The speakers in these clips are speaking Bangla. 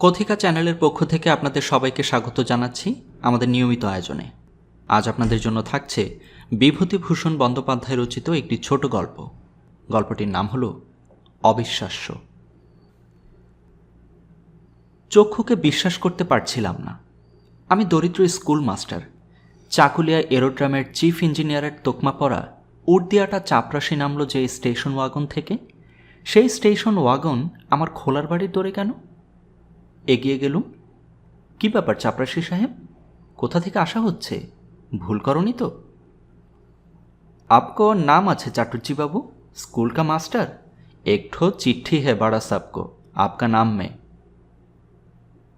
কথিকা চ্যানেলের পক্ষ থেকে আপনাদের সবাইকে স্বাগত জানাচ্ছি আমাদের নিয়মিত আয়োজনে। আজ আপনাদের জন্য থাকছে বিভূতিভূষণ বন্দ্যোপাধ্যায় রচিত একটি ছোট গল্প। গল্পটির নাম হল অবিশ্বাস্য। চক্ষুকে বিশ্বাস করতে পারছিলাম না। আমি দরিদ্র স্কুল মাস্টার, চাকুলিয়া এরোড্রামের চিফ ইঞ্জিনিয়ারের তোকমা পড়া উর্দিয়াটা চাপরাশি নামলো যে স্টেশন ওয়াগন থেকে। সেই স্টেশন ওয়াগন আমার খোলার বাড়ির দৌড়ে কেন? এগিয়ে গেলুম কি ব্যাপার চাপরাশি সাহেব কোথা থেকে আসা হচ্ছে ভুল করনি তো आपको नाम আছে চাটুর্জি বাবু स्कूल का मास्टर एक ठो चिट्ठी है बड़ा सबको आपका नाम में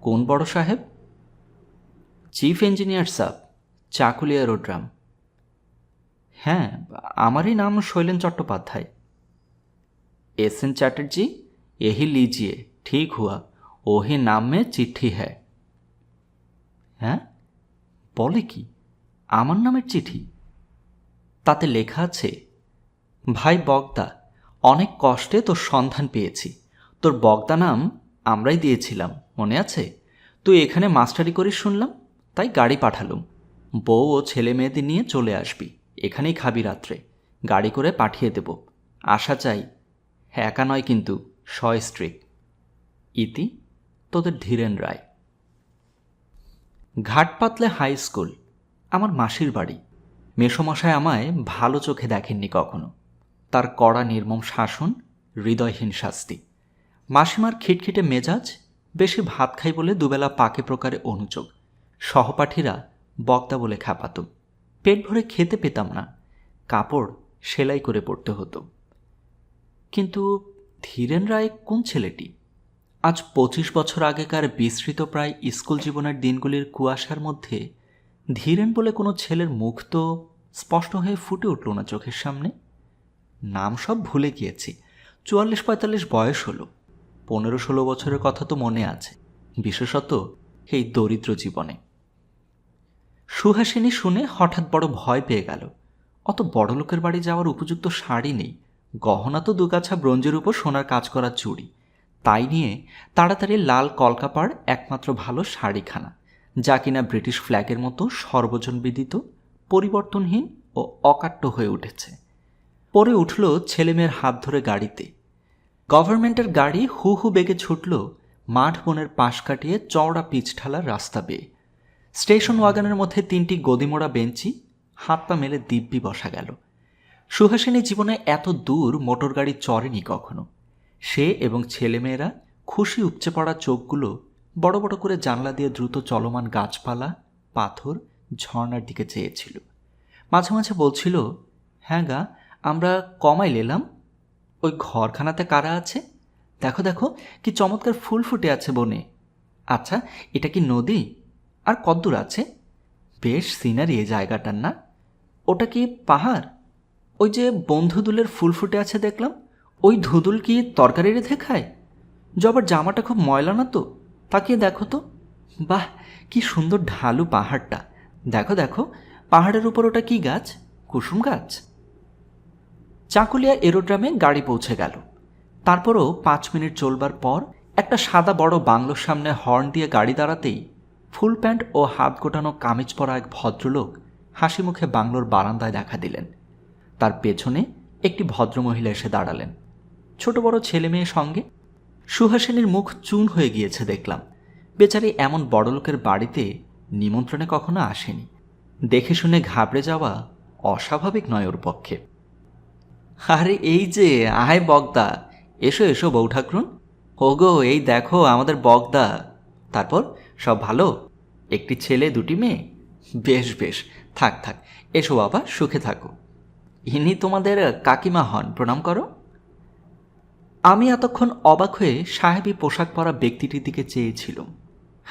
কোন বড় সাহেব চিফ ইঞ্জিনিয়ার সাহ চাকুলিয়া রোড্রাম হ্যাঁ আমারই নাম শৈলেন চট্টোপাধ্যায় एस एन चैटर्जी यही लीजिए ठीक हुआ ওহে নামে চিঠি হ্যাঁ হ্যাঁ? বলে কি? আমার নামের চিঠি? তাতে লেখা আছে, ভাই বগদা, অনেক কষ্টে তোর সন্ধান পেয়েছি। তোর বগদা নাম আমরাই দিয়েছিলাম, মনে আছে? তুই এখানে মাস্টারি করিস শুনলাম, তাই গাড়ি পাঠালুম। বউ ও ছেলে মেয়েদের নিয়ে চলে আসবি, এখানেই খাবি রাত্রে। গাড়ি করে পাঠিয়ে দেব। আশা চাই হ্যাঁ একা নয় কিন্তু সস্ত্রী ইতি তোদের ধীরেন রায়। ঘাটপাতলে হাই স্কুল আমার মাসির বাড়ি। মেসমশাই আমায় ভালো চোখে দেখেননি কখনো। তার কড়া নির্মম শাসন, হৃদয়হীন শাস্তি। মাসিমার খিটখিটে মেজাজ, বেশি ভাত খাই বলে দুবেলা পাকে প্রকারে অনুযোগ সহপাঠীরা বক্তা বলে খ্যাপাত পেট ভরে খেতে পেতাম না। কাপড় সেলাই করে পড়তে হতো। কিন্তু ধীরেন রায় কোন ছেলেটি? আজ পঁচিশ বছর আগেকার বিস্তৃত প্রায় স্কুল জীবনের দিনগুলির কুয়াশার মধ্যে ধীরেন বলে কোনো ছেলের মুখ তো স্পষ্ট হয়ে ফুটে উঠল না চোখের সামনে। নাম সব ভুলে গিয়েছি। চুয়াল্লিশ পঁয়তাল্লিশ বয়স হলো। পনেরো ষোলো বছরের কথা তো মনে আছে, বিশেষত এই দরিদ্র জীবনে। সুহাসিনী শুনে হঠাৎ বড় ভয় পেয়ে গেল। অত বড় লোকের বাড়ি যাওয়ার উপযুক্ত শাড়ি নেই। গহনা তো দুগাছা ব্রোঞ্জের উপর সোনার কাজ করা চুড়ি। তাই নিয়ে তাড়াতাড়ি লাল কলকাপাড় একমাত্র ভালো শাড়িখানা, যা কিনা ব্রিটিশ ফ্ল্যাগের মতো সর্বজন বিদিত পরিবর্তনহীন ও অকাট্য হয়ে উঠেছে। পরে উঠল ছেলেমেয়ের হাত ধরে গাড়িতে। গভর্নমেন্টের গাড়ি হু হু বেগে ছুটল মাঠ বনের পাশ কাটিয়ে চওড়া পিচঢালার রাস্তা বেয়ে। স্টেশন ওয়াগানের মধ্যে তিনটি গদিমোড়া বেঞ্চি, হাত পা মেলে দিব্যি বসা গেল। সুহাসিনী জীবনে এত দূর মোটর গাড়ি চড়েনি কখনো। সে এবং ছেলেমেয়েরা খুশি উপচে পড়া চোখগুলো বড় বড় করে জানলা দিয়ে দ্রুত চলমান গাছপালা, পাথর, ঝর্ণার দিকে চেয়েছিল। মাঝে মাঝে বলছিল হ্যাঁ গা, আমরা কমাই লেলাম ওই ঘরখানাতে কারা আছে? দেখো দেখো, কি চমৎকার ফুল ফুটে আছে বনে। আচ্ছা এটা কি নদী? আর কদ্দূর আছে? বেশ সিনারি এই জায়গাটার না। ওটা কি পাহাড়? ওই যে বন্ধুদুলের ফুল ফুটে আছে দেখলাম। ওই ধুদুল কি তরকারি রেধে খায়? জবার জামাটা খুব ময়লা না তো? তাকিয়ে দেখো তো। বাহ, কি সুন্দর ঢালু পাহাড়টা। দেখো দেখো, পাহাড়ের উপর ওটা কি গাছ? কুসুম গাছ। চাকুলিয়া এরোড্রামে গাড়ি পৌঁছে গেল। তারপরও পাঁচ মিনিট চলবার পর একটা সাদা বড় বাংলোর সামনে হর্ন দিয়ে গাড়ি দাঁড়াতেই ফুল প্যান্ট ও হাত গোটানো কামিজ পরা এক ভদ্রলোক হাসি মুখে বাংলোর বারান্দায় দেখা দিলেন। তার পেছনে একটি ভদ্রমহিলা এসে দাঁড়ালেন। ছোট বড় ছেলে মেয়ে সঙ্গে? সুহাসিনীর মুখ চুন হয়ে গিয়েছে, দেখলাম। বেচারি এমন বড়লোকের বাড়িতে নিমন্ত্রণে কখনো আসেনি। দেখে শুনে ঘাবড়ে যাওয়া অস্বাভাবিক নয় ওর পক্ষে। আরে এই যে, আয় বগদা। এসো এসো, বউ ঠাকুরুন। ওগো, এই দেখো আমাদের বগদা। তারপর, সব ভালো? একটি ছেলে, দুটি মেয়ে? বেশ বেশ, থাক থাক, এসো বাবা, সুখে থাকো। ইনি তোমাদের কাকিমা হন, প্রণাম করো। আমি এতক্ষণ অবাক হয়ে সাহেবী পোশাক পরা ব্যক্তিটির দিকে চেয়েছিলাম।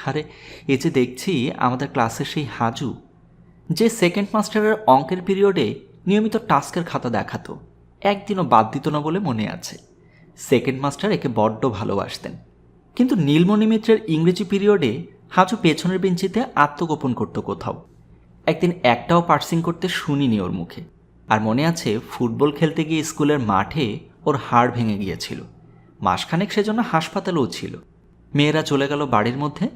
আরে, এ যে দেখছি, আমাদের ক্লাসের সেই হাজু, যে সেকেন্ড মাস্টারের অঙ্কের পিরিয়ডে নিয়মিত টাস্কের খাতা দেখাতো, একদিনও বাদ দিত না বলে মনে আছে। সেকেন্ড মাস্টার একে বড্ড ভালোবাসতেন। কিন্তু নীলমণি মিত্রের ইংরেজি পিরিয়ডে হাজু পেছনের বেঞ্চিতে আত্মগোপন করতো কোথাও। একদিন একটাও পার্সিং করতে শুনিনি ওর মুখে। আর মনে আছে, ফুটবল খেলতে গিয়ে স্কুলের মাঠে ওর হাড় ভেঙে গিয়েছিল। মাসখানেক সেজন্য হাসপাতালেও ছিল। মেয়েরা চলে গেল বাড়ির মধ্যে।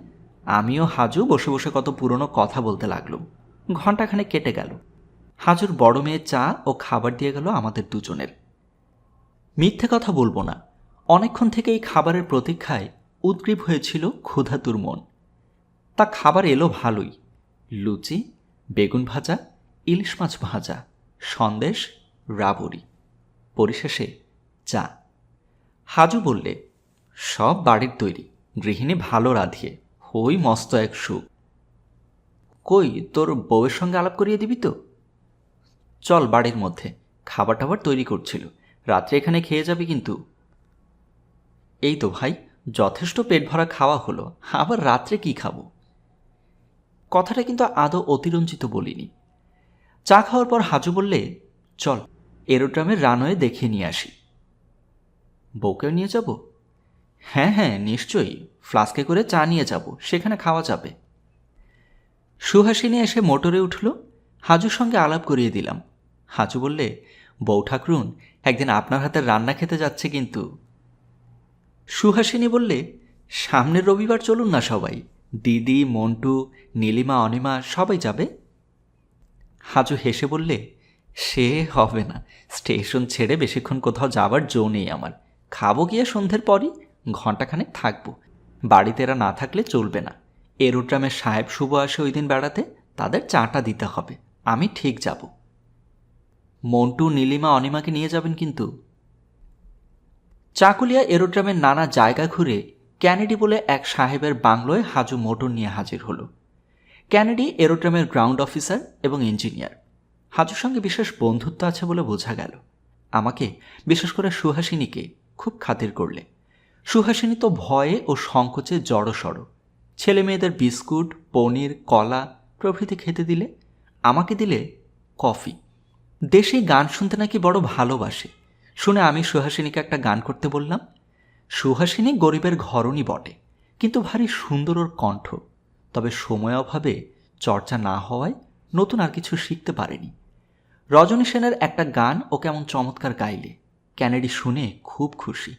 আমিও হাজু বসে বসে কত পুরনো কথা বলতে লাগলুম। ঘণ্টাখানে কেটে গেল। হাজুর বড় মেয়ে চা ও খাবার দিয়ে গেল আমাদের দুজনের। মিথ্যে কথা বলব না। অনেকক্ষণ থেকে এই খাবারের প্রতীক্ষায় উদ্গ্রীব হয়েছিল ক্ষুধাতুর মন। তা খাবার এলো ভালোই। লুচি, বেগুন ভাজা, ইলিশ মাছ ভাজা, সন্দেশ, রাবড়ি। পরিশেষে চা হাজু বললে, সব বাড়ির তৈরি, গৃহিণী ভালো রাঁধিয়ে, হই মস্ত এক সুখ। কই, তোর বউয়ের সঙ্গে আলাপ করিয়ে দিবি তো? চল বাড়ির মধ্যে, খাবার টাবার তৈরি করছিল, রাত্রে এখানে খেয়ে যাবি কিন্তু। এই তো ভাই, যথেষ্ট পেট ভরা খাওয়া হলো, আবার রাত্রে কি খাব? কথাটা কিন্তু আদৌ অতিরঞ্জিত বলিনি। চা খাওয়ার পর হাজু বললে, চল, এরোড্রামের রানওয়ে দেখে নিয়ে আসি। বউকেও নিয়ে যাব? হ্যাঁ হ্যাঁ নিশ্চয়ই। ফ্লাস্কে করে চা নিয়ে যাব, সেখানে খাওয়া যাবে। সুহাসিনী এসে মোটরে উঠল, হাজুর সঙ্গে আলাপ করিয়ে দিলাম। হাজু বললে, বউ ঠাকরুন, একদিন আপনার হাতের রান্না খেতে যাচ্ছে কিন্তু। সুহাসিনী বললে, সামনের রবিবার চলুন না সবাই। দিদি, মন্টু, নীলিমা, অনিমা, সবাই যাবে? হাজু হেসে বললে, সে হবে না। স্টেশন ছেড়ে বেশিক্ষণ কোথাও যাবার জো নেই আমার। খাব গিয়ে সন্ধ্যের পরই ঘন্টাখানেক থাকব। বাড়িতে এরা না থাকলে চলবে না। এরোড্রামের সাহেব শুভ আসে ওই দিন বেড়াতে, তাদের চাটা দিতে হবে। আমি ঠিক যাব। মন্টু, নীলিমা, অনিমাকে নিয়ে যাবেন কিন্তু। চাকুলিয়া এরোড্রামের নানা জায়গা ঘুরে ক্যানেডি বলে এক সাহেবের বাংলোয় হাজু মোটর নিয়ে হাজির হলো। ক্যানেডি এরোড্রামের গ্রাউন্ড অফিসার এবং ইঞ্জিনিয়ার। হাজুর সঙ্গে বিশেষ বন্ধুত্ব আছে বলে বোঝা গেল। আমাকে, বিশেষ করে সুহাসিনীকে খুব খাতির করলে। সুহাসিনী তো ভয়ে ও সংকোচে জড়সড়। ছেলে মেয়েদের বিস্কুট, পনির, কলা প্রভৃতি খেতে দিলে, আমাকে দিলে কফি। দেশে গান শুনতে নাকি বড় ভালোবাসে। শুনে আমি সুহাসিনীকে একটা গান করতে বললাম। সুহাসিনী গরিবের ঘরণই বটে, কিন্তু ভারী সুন্দর ওর কণ্ঠ। তবে সময় অভাবে চর্চা না হওয়ায় নতুন আর কিছু শিখতে পারেনি। রজনী সেনের একটা গান ও কেমন চমৎকার গাইলে। ক্যানেডি শুনে খুব খুশি।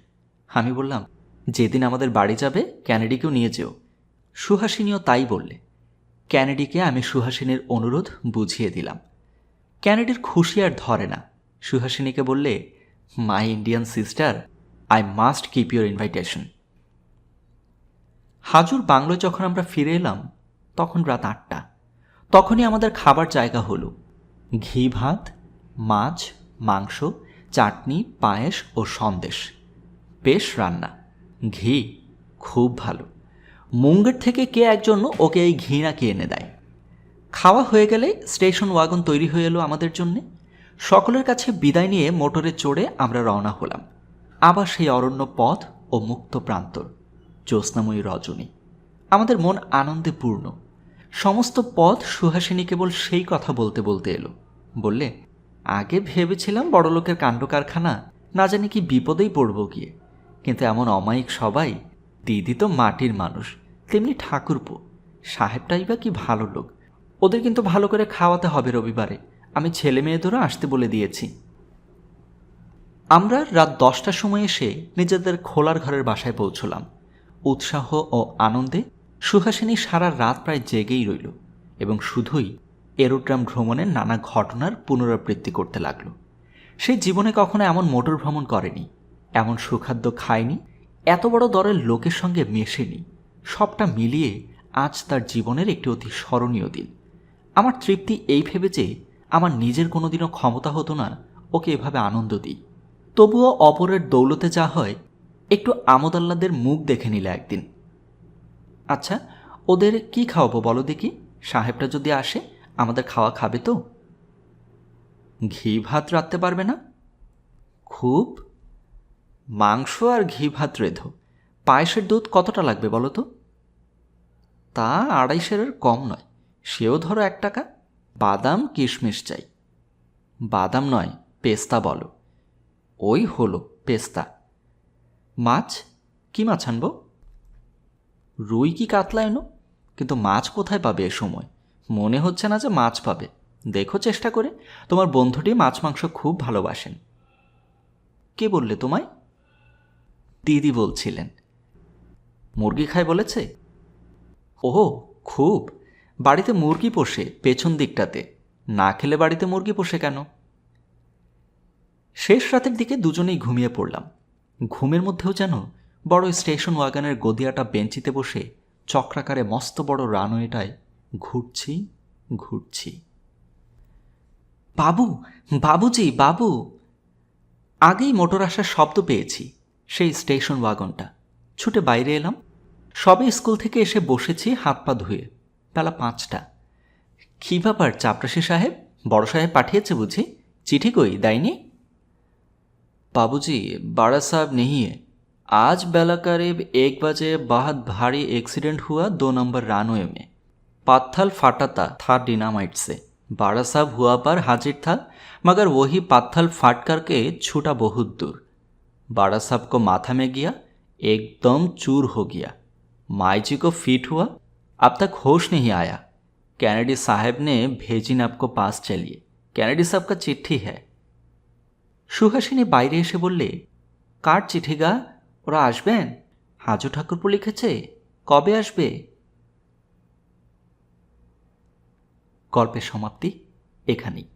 আমি বললাম, যেদিন আমাদের বাড়ি যাবে, ক্যানেডিকেও নিয়ে যেও। সুহাসিনীও তাই বললে। ক্যানেডিকে আমি সুহাসিনীর অনুরোধ বুঝিয়ে দিলাম। ক্যানেডির খুশি আর ধরে না। সুহাসিনীকে বললে my Indian sister, I must keep your invitation. হাজুর বাংলোয় যখন আমরা ফিরে এলাম, তখন রাত আটটা। তখনই আমাদের খাবার জায়গা হলো। ঘি, ভাত, মাছ, মাংস চাটনি, পায়েস ও সন্দেশ। বেশ রান্না। ঘি খুব ভালো। মুঙ্গের থেকে কে একজন ওকে এই ঘি নাকি এনে দেয়? খাওয়া হয়ে গেলে স্টেশন ওয়াগন তৈরি হয়ে এলো আমাদের জন্যে। সকলের কাছে বিদায় নিয়ে মোটরে চড়ে আমরা রওনা হলাম। আবার সেই অরণ্য পথ ও মুক্ত প্রান্তর, জ্যোৎস্নাময়ী রজনী। আমাদের মন আনন্দে পূর্ণ। সমস্ত পথ সুহাসিনী কেবল সেই কথা বলতে বলতে এলো। বললে আগে ভেবেছিলাম বড়লোকের কাণ্ড কারখানা না জানি কি বিপদেই পড়ব গিয়ে। কিন্তু এমন অমায়িক সবাই, দিদি তো মাটির মানুষ, তেমনি ঠাকুরপো, সাহেবটাই বা কি ভালো লোক। ওদের কিন্তু ভালো করে খাওয়াতে হবে রবিবারে, আমি ছেলে মেয়েদেরও আসতে বলে দিয়েছি। আমরা রাত দশটার সময় এসে নিজেদের খোলার ঘরের বাসায় পৌঁছলাম। উৎসাহ ও আনন্দে সুহাসিনী সারা রাত প্রায় জেগেই রইল এবং শুধুই এরোড্রাম ভ্রমণের নানা ঘটনার পুনরাবৃত্তি করতে লাগল। সে জীবনে কখনো এমন মোটর ভ্রমণ করেনি, এমন সুখাদ্য খায়নি, এত বড় দরের লোকের সঙ্গে মেশেনি। সবটা মিলিয়ে আজ তার জীবনের একটি অতি স্মরণীয় দিন। আমার তৃপ্তি এই ভেবে যে আমার নিজের কোনোদিনও ক্ষমতা হতো না, ওকে এভাবে আনন্দ দিই। তবুও অপরের দৌলতে যা হয়, একটু আমোদ আল্লাদের মুখ দেখে নিলে একদিন। আচ্ছা ওদের কি খাওয়াবো বলো দেখি? সাহেবটা যদি আসে। আমাদের খাওয়া খাবে তো? ঘি ভাত রাখতে পারবে না? খুব? মাংস আর ঘি ভাত রেধো। পায়েসের দুধ কতটা লাগবে বলো তো? তা আড়াইশের কম নয়। সেও ধরো এক টাকা। বাদাম কিশমিশ চাই। বাদাম নয়, পেস্তা বলো। ওই হলো পেস্তা। মাছ? কি মাছ আনব? রুই কি কাতলা এনো? কিন্তু মাছ কোথায় পাবে এ সময়? মনে হচ্ছে না যে মাছ পাবে। দেখো চেষ্টা করে। তোমার বন্ধুটি মাছ মাংস খুব ভালোবাসেন। কে বললে তোমায়? দিদি বলছিলেন। মুরগি খায় বলেছে? ওহো, খুব। বাড়িতে মুরগি পোষে পেছন দিকটাতে। না খেলে বাড়িতে মুরগি পোষে কেন? শেষ রাতের দিকে দুজনেই ঘুমিয়ে পড়লাম। ঘুমের মধ্যেও যেন বড় স্টেশন ওয়াগানের গদিয়াটা বেঞ্চিতে বসে চক্রাকারে মস্ত বড় রানওয়েটায় ঘুরছি ঘুরছি বাবু বাবুজি বাবু আগেই মোটর আসার শব্দ পেয়েছি সেই স্টেশন ওয়াগনটা ছুটে বাইরে এলাম সবে স্কুল থেকে এসে বসেছি হাত পা ধুয়ে বেলা পাঁচটা কী ব্যাপার চাপরাশি সাহেব বড় সাহেব পাঠিয়েছে বুঝি চিঠি কই দেয়নি बाबूजी बड़ा साहब नहीं है आज बेला करीब एक बजे बहुत भारी एक्सीडेंट हुआ दो नंबर रानवे में पत्थर फाटा था था डिनामाइट से बड़ा साहब हुआ पर हाजिर था मगर वही पत्थर फाट करके छूटा बहुत दूर बड़ा साहब को माथा में गया एकदम चूर हो गया माई जी को फिट हुआ अब तक होश नहीं आया कैनेडी साहब ने भेजी न आपको पास चलिए कैनेडी साहब का चिट्ठी है সুহাসিনী বাইরে এসে বললে কার চিঠি গা ওরা আসবেন হাজু ঠাকুরপো লিখেছে কবে আসবে গল্পের সমাপ্তি এখানেই।